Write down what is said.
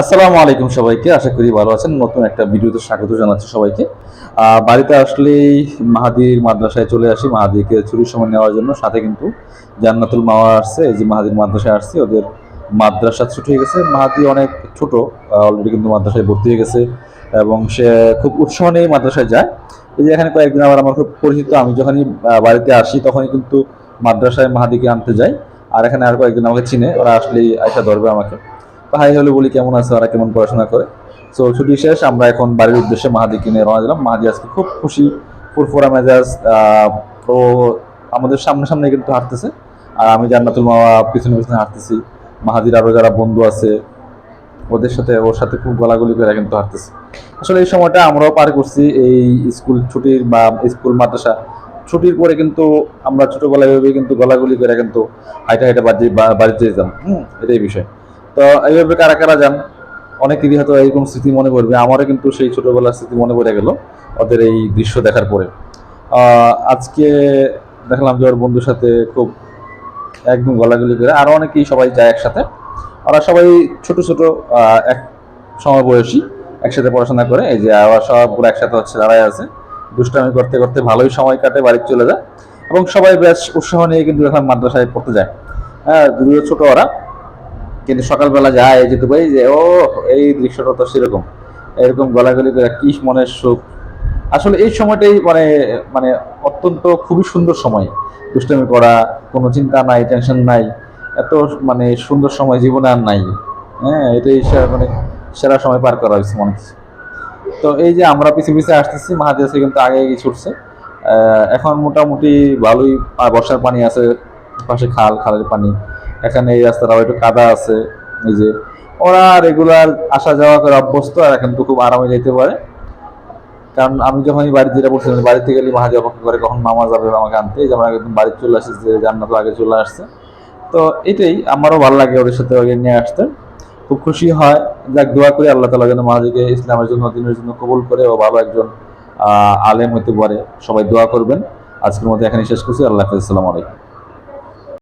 আসসালামু আলাইকুম সবাইকে, আশা করি ভালো আছেন। নতুন একটা ভিডিওতে স্বাগত জানাচ্ছি সবাইকে। বাড়িতে আসলেই মাহাদির মাদ্রাসায় চলে আসি। মাহাদিকে ছুটির সময় নেওয়ার জন্য সাথে কিন্তু জান্নাতুল মাওয়া আসছে। এই যে মাহাদির মাদ্রাসায় আসছে, ওদের মাদ্রাসা ছুটি হয়ে গেছে। মাহাদি অনেক ছোট অলরেডি কিন্তু মাদ্রাসায় ভর্তি হয়ে গেছে এবং সে খুব উৎসাহ নিয়ে মাদ্রাসায় যায়। এই যে এখানে কয়েকদিন আবার আমার খুব পরিচিত, আমি যখনই বাড়িতে আসি তখনই কিন্তু মাদ্রাসায় মাহাদিকে আনতে যাই। আর এখানে আর কয়েকদিন আমাকে চিনে, ওরা আসলেই আয়সা ধরবে আমাকে। হাই হ্যালো বলি, কেমন আছে? ওরা কেমন পড়াশোনা করে? তো ছুটি শেষ, আমরা এখন বাড়ির উদ্দেশ্যে মাহাদিকে নিয়ে রওনা দিলাম। মাহাদি আজকে খুব খুশি, ফুরফুরা মেজাজ ও আমাদের সামনে সামনে কিন্তু হাঁটতেছে। আর আমি জান্নাতুল মাওয়া পিছনে পিছনে হাঁটতেছি। মাহাদির আরও যারা বন্ধু আছে, ওদের সাথে, ওর সাথে খুব গলাগলি করে কিন্তু হাঁটতেছে। আসলে এই সময়টা আমরাও পার করছি। এই স্কুল ছুটির বা স্কুল মাদ্রাসা ছুটির পরে কিন্তু আমরা ছোটবেলায় ভেবে কিন্তু গলাগুলি করে কিন্তু হাইটা হাইটা বাড়ি বা- বাড়িতে যেতাম হুম, এটাই বিষয়। তো এইভাবে কারা কারা যান, অনেকেরই হয়তো এরকম স্মৃতি মনে পড়বে। আমারও কিন্তু সেই ছোটবেলার স্মৃতি মনে পড়ে গেল, ওদের এই দৃশ্য দেখার পরে। আজকে দেখলাম যে ওর বন্ধুর সাথে খুব একদম গলাগুলি করে আরও অনেকেই সবাই যায় একসাথে। ওরা সবাই ছোট ছোট এক সময় বয়সী, একসাথে পড়াশোনা করে। এই যে আবার সব পুরো একসাথে হচ্ছে দাঁড়ায় আছে। দুষ্টামি করতে করতে ভালোই সময় কাটে, বাড়ি চলে যায়। এবং সবাই বেশ উৎসাহ নিয়ে কিন্তু এখন মাদ্রাসায় পড়তে যায়। হ্যাঁ দুটো ছোট ওরা। কিন্তু সকালবেলা যায় যেতে পারি যে ও এই দৃশ্যটা তো সেরকম। এরকম গলাগলি করে, কি মনের সুখ? আসলে এই সময়টাই মানে মানে অত্যন্ত খুবই সুন্দর সময়। দুষ্টামি করা, কোনো চিন্তা নাই টেনশন নাই। এত মানে সুন্দর সময় জীবনে আর নাই। হ্যাঁ এটাই মানে সেরা সময় পার করা হয়েছে মনে হচ্ছে। তো এই যে আমরা পিছিয়ে পিছিয়ে আসতেছি মাহাদি আছে কিন্তু আগে এগিয়ে ছুটছে। এখন মোটামুটি ভালোই বর্ষার পানি আছে, পাশে খাল, খালের পানি। এখানে এই রাস্তাটাও একটু কাদা আছে, এই যে ওরা রেগুলার আসা যাওয়া করে অভ্যস্ত, আর এখন তো খুব আরামে যেতে পারে। কারণ আমি যখনই বাড়ি যেটা বলছিলাম, বাড়িতে গেলে মাহাদি অপেক্ষা করে কখন মামা যাবে আমাকে আনতে, এই যে আমরা একদম বাড়ি চলে আসছে যে জান্নাত আগে চলে আসছে। তো এটাই, আমারও ভালো লাগে ওদের সাথে ওকে নিয়ে আসতে। খুব খুশি হয়। যাক, দোয়া করি আল্লাহ তালা যেন মাহাদিকে ইসলামের জন্য, দিনের জন্য কবুল করে ও ভালো একজন আলেম হতে পারে। সবাই দোয়া করবেন। আজকের মধ্যে এখানে শেষ করছি। আল্লাহ হাফিজ। আসসালামু আলাইকুম।